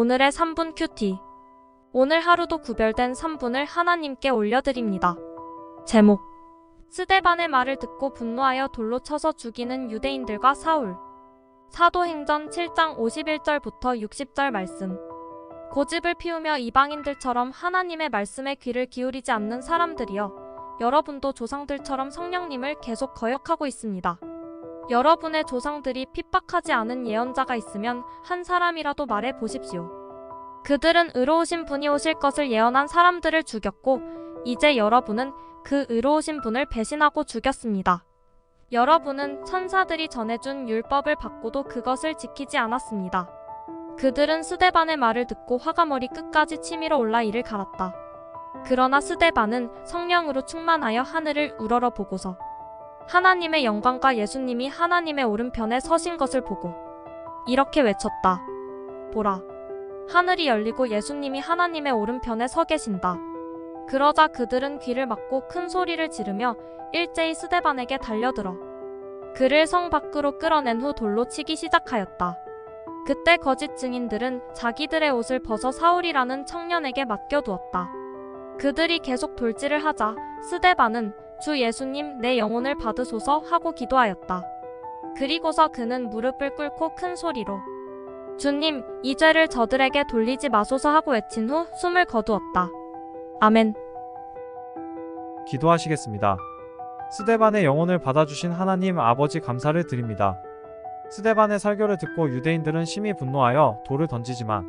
오늘의 3분 큐티. 오늘 하루도 구별된 3분을 하나님께 올려드립니다. 제목. 스데반의 말을 듣고 분노하여 돌로 쳐서 죽이는 유대인들과 사울. 사도행전 7장 51절부터 60절 말씀. 고집을 피우며 이방인들처럼 하나님의 말씀에 귀를 기울이지 않는 사람들이여. 여러분도 조상들처럼 성령님을 계속 거역하고 있습니다. 여러분의 조상들이 핍박하지 않은 예언자가 있으면 한 사람이라도 말해 보십시오. 그들은 의로우신 분이 오실 것을 예언한 사람들을 죽였고, 이제 여러분은 그 의로우신 분을 배신하고 죽였습니다. 여러분은 천사들이 전해준 율법을 받고도 그것을 지키지 않았습니다. 그들은 스데반의 말을 듣고 화가 머리 끝까지 치밀어 올라 이를 갈았다. 그러나 스데반은 성령으로 충만하여 하늘을 우러러 보고서 하나님의 영광과 예수님이 하나님의 오른편에 서신 것을 보고 이렇게 외쳤다. 보라. 하늘이 열리고 예수님이 하나님의 오른편에 서 계신다. 그러자 그들은 귀를 막고 큰 소리를 지르며 일제히 스데반에게 달려들어 그를 성 밖으로 끌어낸 후 돌로 치기 시작하였다. 그때 거짓 증인들은 자기들의 옷을 벗어 사울이라는 청년에게 맡겨두었다. 그들이 계속 돌질을 하자 스데반은 주 예수님 내 영혼을 받으소서 하고 기도하였다. 그리고서 그는 무릎을 꿇고 큰 소리로 주님 이 죄를 저들에게 돌리지 마소서 하고 외친 후 숨을 거두었다. 아멘. 기도하시겠습니다. 스데반의 영혼을 받아주신 하나님 아버지 감사를 드립니다. 스데반의 설교를 듣고 유대인들은 심히 분노하여 돌을 던지지만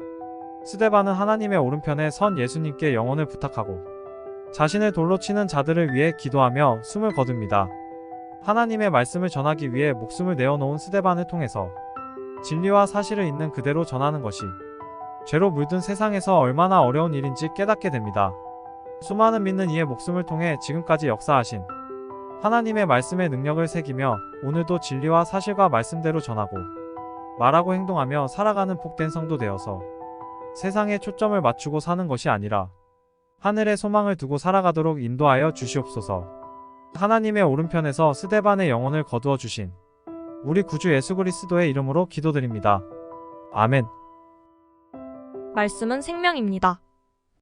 스데반은 하나님의 오른편에 선 예수님께 영혼을 부탁하고 자신을 돌로 치는 자들을 위해 기도하며 숨을 거둡니다. 하나님의 말씀을 전하기 위해 목숨을 내어놓은 스데반을 통해서 진리와 사실을 있는 그대로 전하는 것이 죄로 물든 세상에서 얼마나 어려운 일인지 깨닫게 됩니다. 수많은 믿는 이의 목숨을 통해 지금까지 역사하신 하나님의 말씀의 능력을 새기며 오늘도 진리와 사실과 말씀대로 전하고 말하고 행동하며 살아가는 복된 성도 되어서 세상에 초점을 맞추고 사는 것이 아니라 하늘의 소망을 두고 살아가도록 인도하여 주시옵소서. 하나님의 오른편에서 스데반의 영혼을 거두어 주신 우리 구주 예수 그리스도의 이름으로 기도드립니다. 아멘. 말씀은 생명입니다.